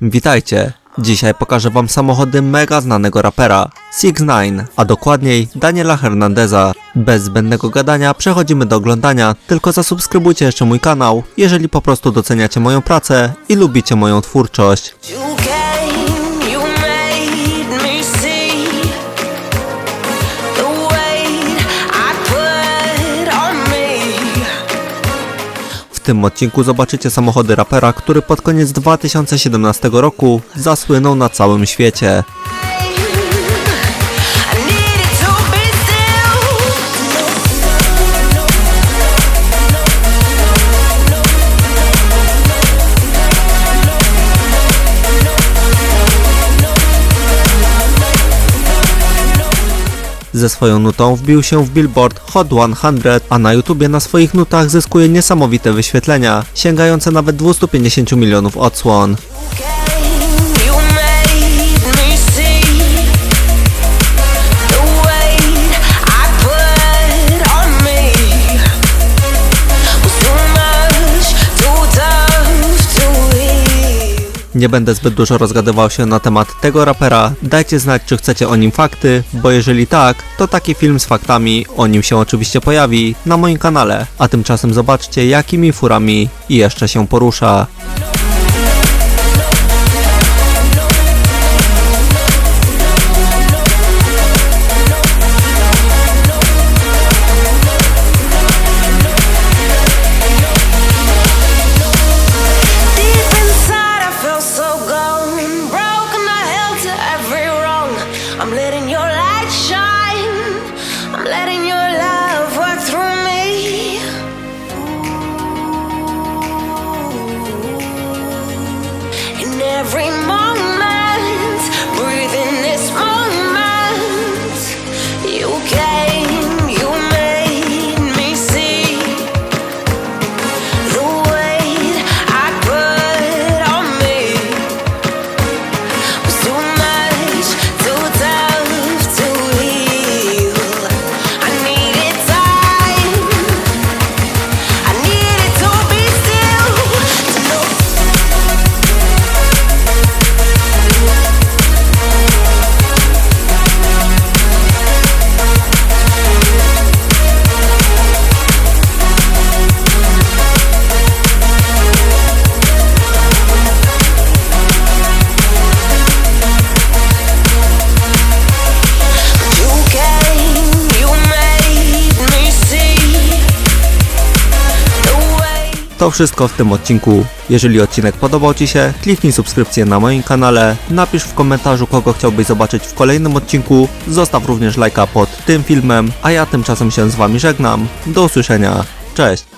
Witajcie! Dzisiaj pokażę wam samochody mega znanego rapera 6 9 a dokładniej Daniela Hernandeza. Bez zbędnego gadania przechodzimy do oglądania, tylko zasubskrybujcie jeszcze mój kanał, jeżeli po prostu doceniacie moją pracę i lubicie moją twórczość. Tym odcinku zobaczycie samochody rapera, który pod koniec 2017 roku zasłynął na całym świecie. Ze swoją nutą wbił się w Billboard Hot 100, a na YouTubie na swoich nutach zyskuje niesamowite wyświetlenia, sięgające nawet 250 milionów odsłon. Nie będę zbyt dużo rozgadywał się na temat tego rapera, dajcie znać czy chcecie o nim fakty, bo jeżeli tak, to taki film z faktami o nim się oczywiście pojawi na moim kanale, a tymczasem zobaczcie jakimi furami jeszcze się porusza. Every To wszystko w tym odcinku. Jeżeli odcinek podobał Ci się, kliknij subskrypcję na moim kanale, napisz w komentarzu kogo chciałbyś zobaczyć w kolejnym odcinku, zostaw również lajka pod tym filmem, a ja tymczasem się z Wami żegnam. Do usłyszenia. Cześć!